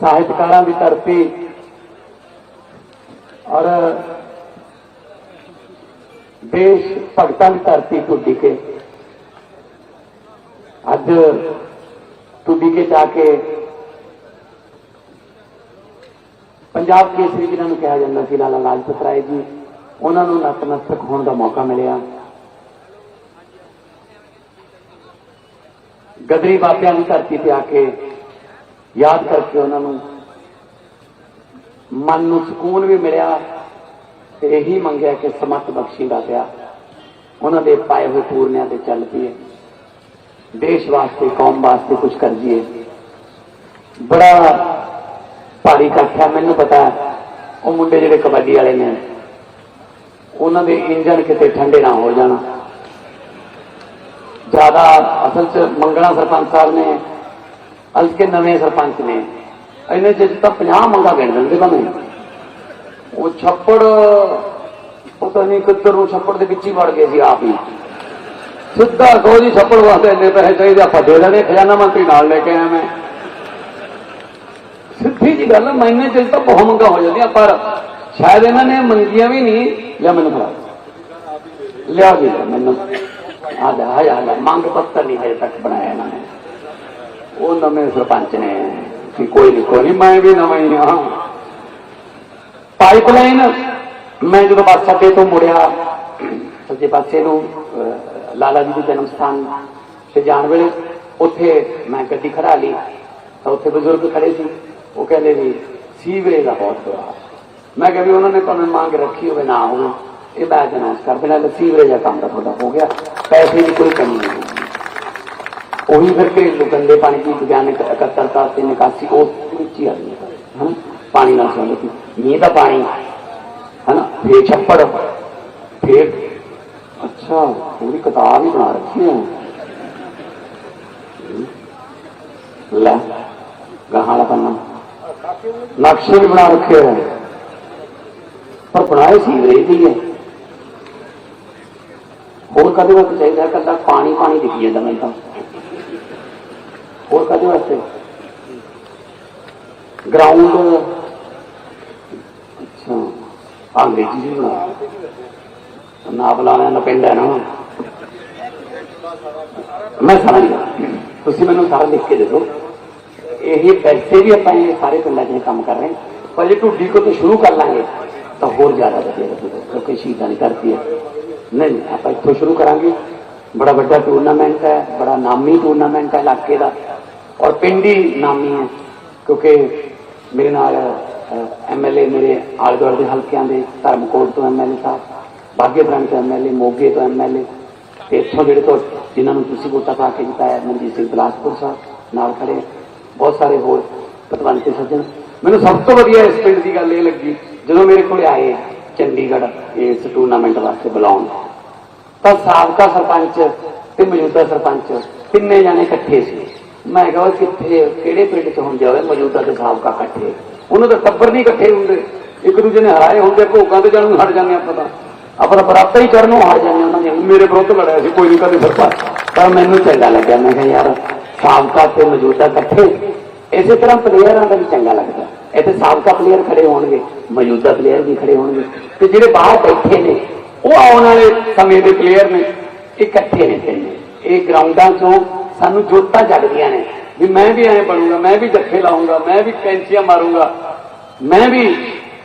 ਸਾਹਿਤਕਾਰਾਂ ਦੀ ਧਰਤੀ ਔਰ ਦੇਸ਼ ਭਗਤਾਂ ਦੀ ਧਰਤੀ ਟੁੱਡੀ ਕੇ। ਅੱਜ ਟੁੱਡੀ ਕੇ ਜਾ ਕੇ ਪੰਜਾਬ ਕੇਸਰੀ ਜਿਹਨਾਂ ਨੂੰ ਕਿਹਾ ਜਾਂਦਾ ਸੀ, ਲਾਲਾ ਲਾਜਪਤ ਰਾਏ ਜੀ। ਉਹਨਾਂ ਨੂੰ ਨਤਮਸਤਕ ਹੋਣ ਦਾ ਮੌਕਾ ਮਿਲਿਆ। ਗਦਰੀ ਬਾਬਿਆਂ ਦੀ ਧਰਤੀ ਤੇ ਆ ਕੇ ਯਾਦ ਕਰਕੇ ਉਹਨਾਂ ਨੂੰ। ਮਨ ਨੂੰ ਸਕੂਨ ਵੀ ਮਿਲਿਆ ਤੇ ਇਹੀ ਮੰਗਿਆ ਕਿ ਸਮਤ ਬਖਸ਼ੀ ਦਾ ਪਿਆ ਉਹਨਾਂ ਦੇ ਪਾਏ ਹੋਏ ਪੂਰਨਿਆਂ ਤੇ ਚੱਲ ਪਈਏ। ਦੇਸ਼ ਵਾਸਤੇ, ਕੌਮ ਵਾਸਤੇ ਕੁਝ ਕਰ ਜੀਏ। ਬੜਾ ਭਾਰੀ ਇਕੱਠ ਹੈ ਮੈਨੂੰ ਪਤਾ ਉਹ ਮੁੰਡੇ ਜਿਹੜੇ ਕਬੱਡੀ ਵਾਲੇ ਨੇ, ਉਹਨਾਂ ਦੇ ਇੰਜਨ ਕਿਤੇ ਠੰਡੇ ਨਾ ਹੋ ਜਾਣ। ਜ਼ਿਆਦਾ ਅਸਲ ਚ ਮੰਗਣਾ ਸਰਪੰਚ ਸਾਹਿਬ ਨੇ ਹਲਕੇ ਨਵੇਂ ਸਰਪੰਚ ਨੇ। ਇਹਨੇ ਚ ਤਾਂ 50 ਮੰਗਾ ਗਿਣ ਦਿੰਦੇ ਬਣੇ ਉਹ ਛੱਪੜ ਪਤਾ ਨਹੀਂ ਕਿੱਧਰ ਨੂੰ ਛੱਪੜ ਦੇ ਵਿੱਚ ਹੀ ਵੜ ਗਏ ਸੀ ਆਪ ਹੀ। ਸਿੱਧਾ ਕਹੋ ਜੀ ਛੱਪੜ ਵਾਸਤੇ ਇੰਨੇ ਪੈਸੇ ਚਾਹੀਦੇ ਆਪਾਂ ਦੇ ਦੇਣੇ ਖਜ਼ਾਨਾ ਮੰਤਰੀ ਨਾਲ ਲੈ ਕੇ ਆਇਆ ਮੈਂ। ਸਿੱਧੀ ਜੀ ਗੱਲ ਮੈਨੇ ਚ ਤਾਂ ਬਹੁਤ ਮੰਗਾ ਹੋ ਜਾਂਦੀਆਂ ਪਰ ਸ਼ਾਇਦ ਇਹਨਾਂ ਨੇ ਮੰਗੀਆਂ ਵੀ ਨਹੀਂ ਲਿਆ ਮੈਨੂੰ ਫੜਾ। ਲਿਆ ਜੀ ਮੈਨੂੰ। ਆ ਜਾ ਆ ਜਾ ਆ ਜਾ, ਮੰਗ ਪੱਤਰ ਨਹੀਂ ਹਜੇ ਤੱਕ ਬਣਾਇਆ ਇਹਨਾਂ ਨੇ। ਉਹ ਨਵੇਂ ਸਰਪੰਚ ਨੇ ਕਿ ਕੋਈ ਨਹੀਂ ਕੋਈ ਨਹੀਂ ਮੈਂ ਵੀ ਨਵਾਂ ਹੀ ਹਾਂ। ਪਾਈਪਲਾਈਨ ਮੈਂ ਜਦੋਂ ਬੱਸ ਅੱਡੇ ਤੋਂ ਮੁੜਿਆ ਸੱਜੇ ਪਾਸੇ ਨੂੰ ਲਾਲਾ ਜੀ ਦੇ ਜਨਮ ਸਥਾਨ ਤੇ ਜਾਣ ਵੇਲੇ ਉੱਥੇ ਮੈਂ ਗੱਡੀ ਖੜਾ ਲਈ, ਤਾਂ ਉੱਥੇ ਬਜ਼ੁਰਗ ਖੜੇ ਸੀ। ਉਹ ਕਹਿੰਦੇ ਵੀ, ਸੀਵਰੇਜ ਦਾ ਬਹੁਤ ਬੁਰਾ ਮੈਂ ਕਿਹਾ ਵੀ ਉਹਨਾਂ ਨੇ ਤੁਹਾਨੂੰ ਮੰਗ ਰੱਖੀ ਹੋਵੇ ਨਾ ਹੋਵੇ, ਇਹ ਮੈਂ ਅਨਾਉਂਸ ਕਰ ਦੇਣਾ ਕਿ ਸੀਵਰੇਜ ਦਾ ਕੰਮ ਤਾਂ ਤੁਹਾਡਾ ਹੋ ਗਿਆ, ਪੈਸੇ ਦੀ ਕੋਈ ਕਮੀ ਨਹੀਂ। ਉਹੀ ਫਿਰ ਘਰੇਲੂ ਗੰਦੇ ਪਾਣੀ ਦੀ ਵਿਗਿਆਨਕ ਇਕੱਤਰਤਾ ਤੇ ਨਿਕਾਸੀ ਉਸ ਵਿੱਚ ਹੀ ਆ ਗਈ। ਹੈ ਪਾਣੀ ਨਾਲ ਸੰਬੰਧਿਤ ਮੀਂਹ ਦਾ ਪਾਣੀ। ਹੈ ਨਾ ਫੇਰ ਛੱਪੜ। ਫੇਰ ਅੱਛਾ, ਪੂਰੀ ਕਿਤਾਬ ਹੀ ਬਣਾ ਰੱਖੀ ਹੈ ਲੈ, ਗਾਹਾਂ ਵਾਲਾ ਪੰਨਾ। ਨਕਸ਼ੇ ਵੀ ਬਣਾ ਰੱਖੇ ਹੋਏ ਪਰ ਬਣਾਏ ਸੀ ਹੋਰ ਕਦੇ ਵਾਸਤੇ ਚਾਹੀਦਾ ਕੱਲਾ ਪਾਣੀ ਪਾਣੀ ਦਿਖੀ ਜਾਂਦਾ ਮੈਨੂੰ ਤਾਂ। ਹੋਰ ਕਦੇ ਵਾਸਤੇ ਗਰਾਊਂਡ ਅੱਛਾ ਅੰਗਰੇਜ਼ੀ ਜੀ ਬਣਾ ਨਾ ਬੁਲਾਣਾ ਨਾ ਪਿੰਡ ਹੈ ਨਾ ਮੈਂ ਸਮਝ ਗਿਆ ਤੁਸੀਂ ਮੈਨੂੰ ਸਾਰਾ ਲਿਖ ਕੇ ਦੇ ਦਿਓ ਇਹ ਪੈਸੇ ਵੀ ਆਪਾਂ ਇਹ ਸਾਰੇ ਪਿੰਡਾਂ 'ਚ ਕੰਮ ਕਰ ਰਹੇ ਹਾਂ ਪਰ ਜੇ ਢੁੱਡੀ ਕੋ ਤੋਂ ਸ਼ੁਰੂ ਕਰ ਲਾਂਗੇ ਤਾਂ ਹੋਰ ਜ਼ਿਆਦਾ ਵਧੀਆ ਕਿਉਂਕਿ ਸ਼ਹੀਦਾਂ ਦੀ ਧਰਤੀ ਹੈ ਨਹੀਂ, ਆਪਾਂ ਇੱਥੋਂ ਸ਼ੁਰੂ ਕਰਾਂਗੇ ਬੜਾ ਵੱਡਾ ਟੂਰਨਾਮੈਂਟ ਹੈ ਬੜਾ ਨਾਮੀ ਟੂਰਨਾਮੈਂਟ ਹੈ ਇਲਾਕੇ ਦਾ ਔਰ ਪਿੰਡ ਹੀ ਨਾਮੀ ਹੈ, ਕਿਉਂਕਿ ਮੇਰੇ ਨਾਲ ਐਮਐਲਏ ਮੇਰੇ ਆਲੇ ਦੁਆਲੇ ਦੇ ਹਲਕਿਆਂ ਦੇ ਧਰਮਕੋਟ ਤੋਂ ਐਮਐਲਏ ਸਾਹਿਬ ਬਾਗੇ ਬ੍ਰਾਂਚ ਤੋਂ ਐਮਐਲਏ ਮੋਗੇ ਤੋਂ ਐਮਐਲਏ ਤੇ ਇੱਥੋਂ ਜਿਹੜੇ ਤੋਂ ਜਿਨ੍ਹਾਂ ਨੂੰ ਤੁਸੀਂ ਵੋਟਾਂ ਪਾ ਕੇ ਜਿਤਾਇਆ, ਮਨਜੀਤ ਸਿੰਘ ਬਲਾਸਪੁਰ ਸਾਹਿਬ ਨਾਲ ਖੜੇ ਬਹੁਤ ਸਾਰੇ ਹੋਰ ਪਤਵੰਤੇ ਸੱਜਣ। ਮੈਨੂੰ ਸਭ ਤੋਂ ਵਧੀਆ ਇਸ ਪਿੰਡ ਦੀ ਗੱਲ ਇਹ ਲੱਗੀ, ਜਦੋਂ ਮੇਰੇ ਕੋਲ ਆਏ ਚੰਡੀਗੜ੍ਹ ਇਸ ਟੂਰਨਾਮੈਂਟ ਵਾਸਤੇ ਬੁਲਾਉਣ। ਤਾਂ ਸਾਬਕਾ ਸਰਪੰਚ ਤੇ ਮੌਜੂਦਾ ਸਰਪੰਚ ਤਿੰਨੇ ਜਾਣੇ ਇਕੱਠੇ ਸੀ। ਮੈਂ ਕਿਹਾ ਕਿੱਥੇ ਕਿਹੜੇ ਪਿੰਡ ਚ ਹੁੰਦੇ ਹੋਵੇ ਮੌਜੂਦਾ ਤੇ ਸਾਬਕਾ ਇਕੱਠੇ। ਉਹਨਾਂ ਦਾ ਟੱਬਰ ਨਹੀਂ ਇਕੱਠੇ ਹੁੰਦੇ। ਇੱਕ ਦੂਜੇ ਨੇ ਹਰਾਏ ਹੁੰਦੇ ਭੋਗਾਂ ਤੇ ਜਾਣ ਨੂੰ ਹਟ ਜਾਂਦੇ ਆਪਾਂ ਤਾਂ। ਆਪਾਂ ਤਾਂ ਬਰਾਬਰ ਹੀ ਕਰਨ ਨੂੰ ਹਟ ਜਾਂਦੇ ਉਹਨਾਂ ਨੇ ਮੇਰੇ ਵਿਰੁੱਧ ਲੜਿਆ ਸੀ ਕੋਈ ਨਹੀਂ ਕਦੇ ਸਰਪੰਚ ਪਰ ਮੈਨੂੰ ਚੰਗਾ ਲੱਗਿਆ। ਮੈਂ ਕਿਹਾ ਯਾਰ ਸਾਬਕਾ ਤੇ ਮੌਜੂਦਾ ਇਕੱਠੇ। ਇਸੇ ਤਰ੍ਹਾਂ ਪਲੇਅਰਾਂ ਦਾ ਵੀ ਚੰਗਾ ਲੱਗਦਾ। ਇੱਥੇ ਸਾਬਕਾ ਪਲੇਅਰ ਖੜੇ ਹੋਣਗੇ ਮੌਜੂਦਾ ਪਲੇਅਰ ਵੀ ਖੜੇ ਹੋਣਗੇ। ਤੇ ਜਿਹੜੇ ਬਾਹਰ ਬੈਠੇ ਨੇ ਉਹ ਆਉਣ ਵਾਲੇ ਸਮੇਂ ਦੇ ਪਲੇਅਰ ਨੇ ਇਕੱਠੇ ਨੇ ਤਿੰਨੇ ਇਹ ਗਰਾਊਂਡਾਂ 'ਚੋਂ ਸਾਨੂੰ ਜੋਤਾਂ ਜਗਦੀਆਂ ਨੇ। ਵੀ ਮੈਂ ਵੀ ਐਂ ਬਣੂੰਗਾ, ਮੈਂ ਵੀ ਜੱਫੇ ਲਾਉਂਗਾ, ਮੈਂ ਵੀ ਕੈਂਚੀਆਂ ਮਾਰੂੰਗਾ, ਮੈਂ ਵੀ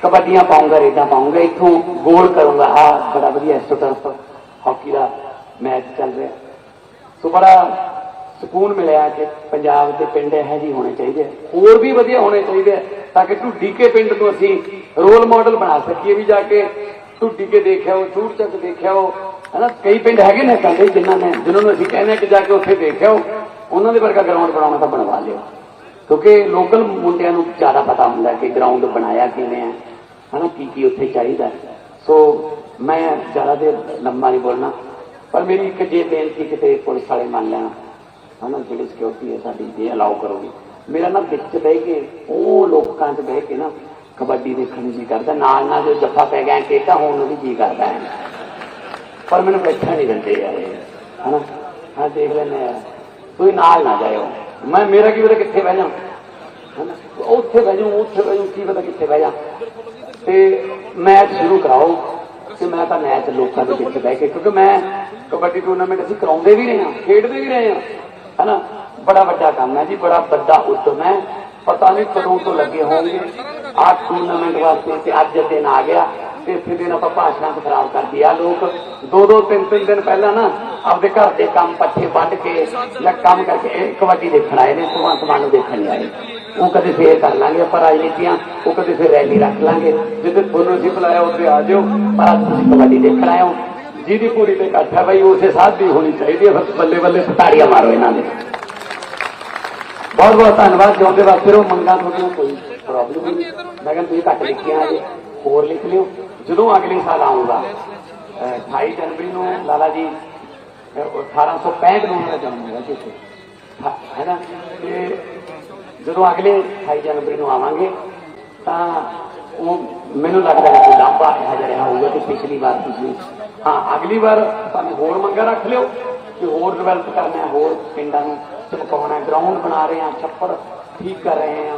ਕਬੱਡੀਆਂ ਪਾਉਂਗਾ, ਰੇਡਾਂ ਪਾਉਂਗਾ, ਇੱਥੋਂ ਗੋਲ ਕਰੂੰਗਾ। ਹਾਂ ਬੜਾ ਵਧੀਆ ਐਸਟੋਟਰਫ ਹਾਕੀ ਦਾ ਮੈਚ ਚੱਲ ਰਿਹਾ। ਸੋ ਬੜਾ ਸਕੂਨ ਮਿਲਿਆ ਕਿ ਪੰਜਾਬ ਦੇ ਪਿੰਡ ਇਹੋ ਜਿਹੇ ਹੋਣੇ ਚਾਹੀਦੇ ਹੋਰ ਵੀ ਵਧੀਆ ਹੋਣੇ ਚਾਹੀਦੇ ਤਾਂ ਕਿ ਢੁੱਡੀ ਕੇ ਪਿੰਡ ਨੂੰ ਅਸੀਂ ਰੋਲ ਮਾਡਲ ਬਣਾ ਸਕੀਏ ਵੀ ਜਾ ਕੇ ਢੁੱਡੀ ਕੇ ਦੇਖਿਆ ਉਹ ਚੂੜ ਚੱਕ ਦੇਖਿਆ ਉਹ ਹਨਾ ਕਈ ਪਿੰਡ ਹੈਗੇ ਨੇ ਕਹਿੰਦੇ ਜਿਨ੍ਹਾਂ ਨੇ, ਜਿਨ੍ਹਾਂ ਨੂੰ ਅਸੀਂ ਕਹਿੰਦੇ ਆ ਕਿ ਜਾ ਕੇ ਉੱਥੇ ਦੇਖਿਓ, ਉਹਨਾਂ ਦੇ ਵਰਗਾ ਗਰਾਊਂਡ ਬਣਾਉਣਾ ਤਾਂ ਬਣਵਾ ਲਿਓ। ਕਿਉਂਕਿ ਲੋਕਲ ਮੁੰਡਿਆਂ ਨੂੰ ਜ਼ਿਆਦਾ ਪਤਾ ਹੁੰਦਾ ਕਿ ਗਰਾਊਂਡ ਬਣਾਇਆ ਕਿਵੇਂ ਹੈ, ਹਨਾ, ਕੀ ਕੀ ਉੱਥੇ ਚਾਹੀਦਾ ਸੋ ਮੈਂ ਜ਼ਿਆਦਾ ਦੇਰ ਲੰਮਾ ਨਹੀਂ ਬੋਲਣਾ, ਪਰ ਮੇਰੀ ਇੱਕ ਜੇ ਬੇਨਤੀ ਕਿਤੇ ਪੁਲਿਸ ਵਾਲੇ ਮੰਨ ਲੈਣ, ਹਨਾ, ਜਿਹੜੀ ਸਿਕਿਉਰਿਟੀ ਹੈ ਸਾਡੀ ਜੇ ਅਲਾਉ ਕਰੋਗੇ। ਮੇਰਾ ਨਾ ਵਿੱਚ ਬਹਿ ਕੇ, ਉਹ ਲੋਕਾਂ 'ਚ ਬਹਿ ਕੇ ਨਾ ਕਬੱਡੀ ਦੇਖਣ ਨੂੰ ਜੀ ਕਰਦਾ ਨਾਲ ਨਾਲ ਜੋ ਜੱਫਾ ਪੈ ਗਿਆ ਕੇਕਾ ਹੋਣ ਨੂੰ ਵੀ ਜੀ ਕਰਦਾ ਹੈ। ਪਰ ਮੈਨੂੰ ਬੈਠਣ ਨਹੀਂ ਦਿੰਦੇ ਯਾਰ ਇਹ, ਹਨਾ? ਹਾਂ ਦੇਖ ਲੈਨੇ ਯਾਰ ਤੁਸੀਂ ਨਾਲ ਨਾ ਜਾਇਓ। ਮੈਂ ਮੇਰਾ ਕੀ ਪਤਾ ਕਿੱਥੇ ਬਹਿ ਜਾ ਉੱਥੇ ਬਹਿ ਜਾਊਂ ਉੱਥੇ ਬਹਿ ਜਾਊਂ ਕੀ ਪਤਾ ਕਿੱਥੇ ਬਹਿ ਜਾ ਤੇ ਮੈਚ ਸ਼ੁਰੂ ਕਰਾਓ। ਕਿ ਮੈਂ ਤਾਂ ਮੈਚ ਲੋਕਾਂ ਦੇ ਵਿੱਚ ਬਹਿ ਕੇ ਕਿਉਂਕਿ ਮੈਂ ਕਬੱਡੀ ਟੂਰਨਾਮੈਂਟ ਅਸੀਂ ਕਰਾਉਂਦੇ ਵੀ ਰਹੇ ਹਾਂ ਖੇਡਦੇ ਵੀ ਰਹੇ ਹਾਂ ਹਨਾ? ਬੜਾ ਵੱਡਾ ਕੰਮ ਹੈ ਜੀ ਬੜਾ ਵੱਡਾ ਉਦਮ ਹੈ। ਪਤਾ ਨਹੀਂ ਕਦੋਂ ਤੋਂ ਲੱਗੇ ਹੋਣਗੇ। ਆਹ ਟੂਰਨਾਮੈਂਟ ਵਾਸਤੇ ਤੇ ਅੱਜ ਦਿਨ ਆ ਗਿਆ। ਇਸੇ ਦਿਨ ਆਪਾਂ ਭਾਸ਼ਣਾਂ ਖਰਾਬ ਕਰ ਆ। ਲੋਕ ਦੋ ਦੋ, ਤਿੰਨ ਤਿੰਨ ਦਿਨ ਪਹਿਲਾਂ ਨਾ ਆਪਦੇ ਘਰ ਦੇ ਕੰਮ ਪੱਠੇ ਵੱਢ ਕੇ ਜਾਂ ਕੰਮ ਕਰਕੇ ਕਬੱਡੀ ਦੇਖਣ ਆਏ ਨੇ, ਭਗਵੰਤ ਮਾਨ ਨੂੰ ਦੇਖਣ ਨਹੀਂ ਆਏ। ਉਹ ਕਦੇ ਫੇਰ ਕਰ ਲਾਂਗੇ ਆਪਾਂ ਰਾਜਨੀਤੀਆਂ, ਉਹ ਕਦੇ ਫੇਰ ਰੈਲੀ ਰੱਖ ਲਾਂਗੇ। ਜਿੱਥੇ ਤੁਹਾਨੂੰ ਅਸੀਂ ਬੁਲਾਇਆ, ਉੱਥੇ ਆ ਜਾਓ, ਪਰ ਅੱਜ ਤੁਸੀਂ ਕਬੱਡੀ ਦੇਖਣ ਆਏ ਹੋ। ਜਿਹਦੀ ਪੂਰੀ ਤੇ ਇਕੱਠ ਹੈ ਬਈ ਉਸੇ ਸਾਥ ਦੀ ਹੋਣੀ ਚਾਹੀਦੀ ਹੈ ਬਸ ਬੱਲੇ ਬੱਲੇ ਸਤਾਰੀਆਂ ਮਾਰੋ ਇਹਨਾਂ ਦੇ। ਬਹੁਤ ਬਹੁਤ ਧੰਨਵਾਦ, ਜਿਉਂਦੇ ਵਾਸਤੇ ਉਹ ਮੰਗਾਂ ਤੁਹਾਨੂੰ ਕੋਈ ਪ੍ਰੋਬਲਮ ਨਹੀਂ। ਮੈਂ ਕਹਿੰਦਾ ਤੁਸੀਂ ਘੱਟ ਲਿਖਿਆ ਜੇ ਹੋਰ ਲਿਖ ਲਿਓ। ਜਦੋਂ ਅਗਲੇ ਸਾਲ ਆਉਂਗਾ 28 ਜਨਵਰੀ ਨੂੰ ਲਾਲਾ ਜੀ ਅਹ, 1865 ਨੂੰ ਉਹਨਾਂ ਦਾ ਜਨਮ ਹੋਇਆ ਸੀ ਇੱਥੇ। ਹੈ ਨਾ? ਤੇ ਜਦੋਂ ਅਗਲੇ 28 ਜਨਵਰੀ ਨੂੰ ਆਵਾਂਗੇ ਤਾਂ ਉਹ ਮੈਨੂੰ ਲੱਗਦਾ ਕਿ ਲੰਬਾ ਇਹੋ ਜਿਹਾ ਰਿਹਾ ਹੋਊਗਾ ਕਿ ਪਿਛਲੀ ਵਾਰ ਤੁਸੀਂ ਹਾਂ ਅਗਲੀ ਵਾਰ ਸਾਨੂੰ ਹੋਰ ਮੰਗਾ ਰੱਖ ਲਿਓ ਕਿ ਹੋਰ ਡਿਵੈਲਪ ਕਰਨਾ ਹੋਰ ਪਿੰਡਾਂ ਨੂੰ ਚਮਕਾਉਣਾ ਗਰਾਊਂਡ ਬਣਾ ਰਹੇ ਹਾਂ ਛੱਪੜ ਠੀਕ ਕਰ ਰਹੇ ਹਾਂ।